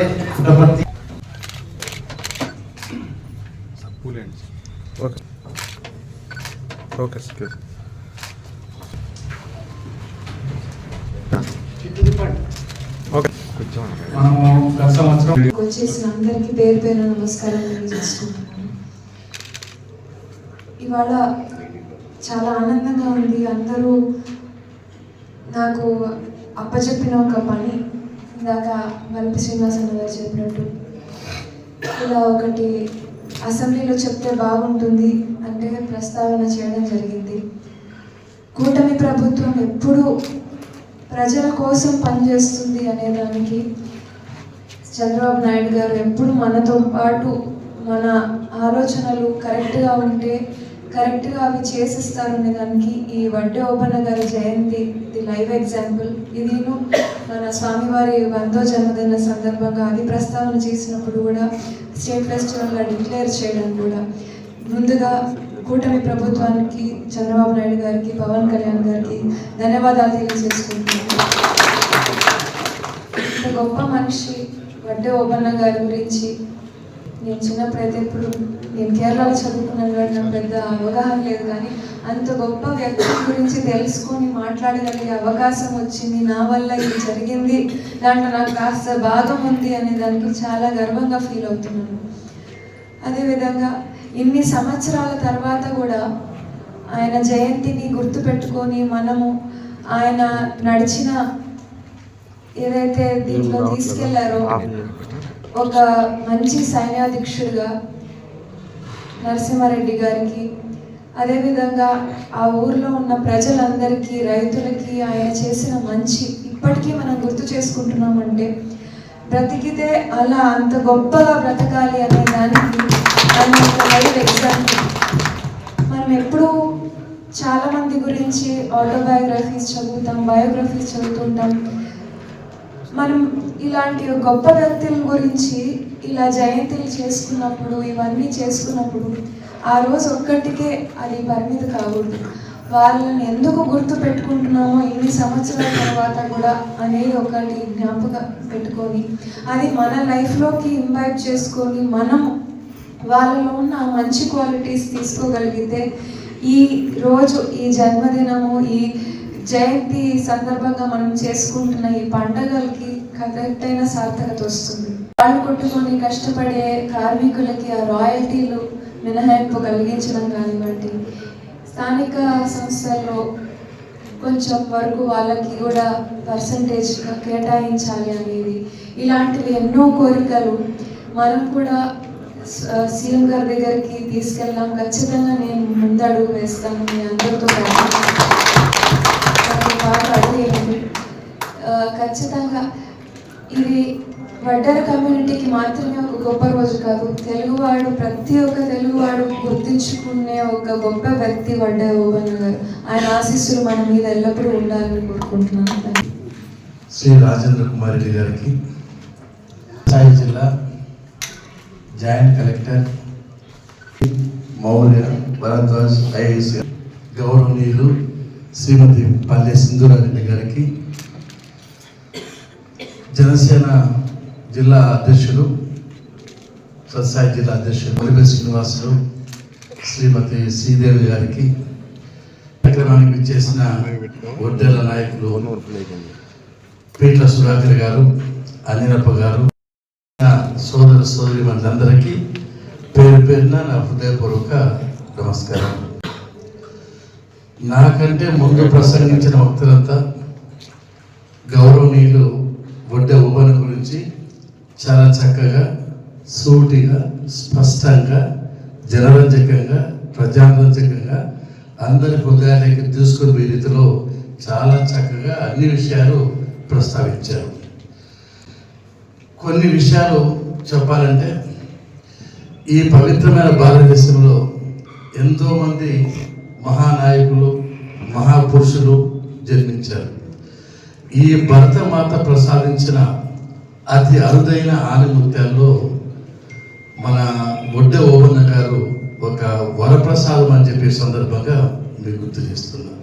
Okay okay. Sir okay. మనము గత సంవత్సరం వచ్చేసిన అందరికీ పేరు పేరు నమస్కారం తెలియజేసుకుంటున్నాను ఇవాళ చాలా ఆనందంగా ఉంది. అందరూ నాకు అప్పచెప్పిన ఒక పని ఇందాక మల్పి శ్రీనివాసన్న గారు చెప్పినట్టు ఇలా ఒకటి అసెంబ్లీలో చెప్తే బాగుంటుంది అంటే ప్రస్తావన చేయడం జరిగింది. కూటమి ప్రభుత్వం ఎప్పుడూ ప్రజల కోసం పనిచేస్తుంది అనే దానికి చంద్రబాబు నాయుడు గారు ఎప్పుడు మనతో పాటు మన ఆలోచనలు కరెక్ట్గా ఉంటే కరెక్ట్గా అవి చేసిస్తారు అనే దానికి ఈ వడ్డే ఓపెన్న గారి జయంతి ది లైవ్ ఎగ్జాంపుల్. ఇదిను మన స్వామివారి వందో జన్మదిన సందర్భంగా అది ప్రస్తావన చేసినప్పుడు కూడా స్టేట్ ఫెస్టివల్గా డిక్లేర్ చేయడం కూడా. ముందుగా కూటమి ప్రభుత్వానికి చంద్రబాబు నాయుడు గారికి పవన్ కళ్యాణ్ గారికి ధన్యవాదాలు తెలియజేసుకుంటున్నాను. ఇంత గొప్ప మనిషి వడ్డే ఓపెన్న గారి గురించి నేను చిన్నప్పుడైతే ఇప్పుడు నేను కేరళలో చదువుకున్నాను కాబట్టి నాకు పెద్ద అవగాహన లేదు కానీ అంత గొప్ప వ్యక్తి గురించి తెలుసుకొని మాట్లాడగలిగే అవకాశం వచ్చింది. నా వల్ల ఇది జరిగింది. దాంట్లో నాకు కాస్త భాగం ఉంది అనే దానికి చాలా గర్వంగా ఫీల్ అవుతున్నాను. అదేవిధంగా ఇన్ని సంవత్సరాల తర్వాత కూడా ఆయన జయంతిని గుర్తుపెట్టుకొని మనము ఆయన నడిచిన ఏదైతే దీంట్లో తీసుకెళ్ళారో ఒక మంచి సైన్యాధ్యక్షుడిగా నరసింహారెడ్డి గారికి అదేవిధంగా ఆ ఊర్లో ఉన్న ప్రజలందరికీ రైతులకి ఆయన చేసిన మంచి ఇప్పటికీ మనం గుర్తు చేసుకుంటున్నామంటే బ్రతికితే అలా అంత గొప్పగా బ్రతకాలి అనే దానికి ఆయన ఒక లైవ్ ఎగ్జాంపుల్ మనం ఎప్పుడూ చాలామంది గురించి ఆటోబయోగ్రఫీస్ చదువుతాం బయోగ్రఫీస్ చదువుతుంటాం. మనం ఇలాంటి గొప్ప వ్యక్తుల గురించి ఇలా జయంతులు చేసుకున్నప్పుడు ఇవన్నీ చేసుకున్నప్పుడు ఆ రోజు ఒక్కటికే అది పరిమితి కాకూడదు. వాళ్ళని ఎందుకు గుర్తు పెట్టుకుంటున్నామో ఇన్ని సంవత్సరాల తర్వాత కూడా అనేది ఒకటి జ్ఞాపకం పెట్టుకొని అది మన లైఫ్లోకి ఇంబైబ్ చేసుకొని మనం వాళ్ళలో ఉన్న మంచి క్వాలిటీస్ తీసుకోగలిగితే ఈ రోజు ఈ జన్మదినము ఈ జయంతి సందర్భంగా మనం చేసుకుంటున్న ఈ పండగలకి కరెక్ట్ అయిన సార్థకత వస్తుంది. వాళ్ళు కొట్టుకొని కష్టపడే కార్మికులకి ఆ రాయల్టీలు మినహాయింపు కలిగించడం కానివ్వండి స్థానిక సంస్థల్లో కొంచెం వరకు వాళ్ళకి కూడా పర్సంటేజ్ కేటాయించాలి అనేది ఇలాంటివి ఎన్నో కోరికలు. మనం కూడా సీఎం గారి దగ్గరికి తీసుకెళ్ళాం ఖచ్చితంగా నేను ముందడుగు వేస్తాను మీ అందరితో ఖచ్చితంగా ఇది వడ్డర కమ్యూనిటీకి మాత్రమే ఒక గొప్ప రోజు కాదు. తెలుగువాడు ప్రతి ఒక్క తెలుగువాడు గుర్తించుకునే ఒక గొప్ప వ్యక్తి వడ్డ ఓవన్న గారు. ఆయన ఆశీస్సులు మన మీద ఎల్లప్పుడూ ఉండాలని కోరుకుంటున్నాను. శ్రీ రాజేంద్ర కుమార్ రెడ్డి గారికి సాయి జిల్లా joint collector Maurya Bharadwaj IAS గౌరవనీయులు శ్రీమతి పల్లె సింధురారెడ్డి గారికి జనసేన జిల్లా అధ్యక్షులు సత్సాయి జిల్లా అధ్యక్షులు ములిపే శ్రీనివాసులు శ్రీమతి శ్రీదేవి గారికి కార్యక్రమానికి చేసిన ఒడ్డెల నాయకులు పీట్ల సుధాకర్ గారు అనిరప్ప గారు సోదర సోదరి మందరికీ పేరు పేరున నా హృదయపూర్వక నమస్కారం. నాకంటే ముందు ప్రసంగించిన వక్తులంతా గౌరవనీయులు బొడ్డ ఉపన గురించి చాలా చక్కగా సూటిగా స్పష్టంగా జనరంజకంగా ప్రజారంజకంగా అందరి హృదయాలకి తీసుకునే రీతిలో చాలా చక్కగా అన్ని విషయాలు ప్రస్తావించారు. కొన్ని విషయాలు చెప్పాలంటే ఈ పవిత్రమైన భారతదేశంలో ఎంతోమంది మహానాయకులు మహాపురుషులు జన్మించారు. ఈ భరతమాత ప్రసాదించిన అతి అరుదైన ఆలిముత్యాల్లో మన బొడ్డ ఓవన్న గారు ఒక వరప్రసాదం అని చెప్పే సందర్భంగా మీకు గుర్తు చేస్తున్నారు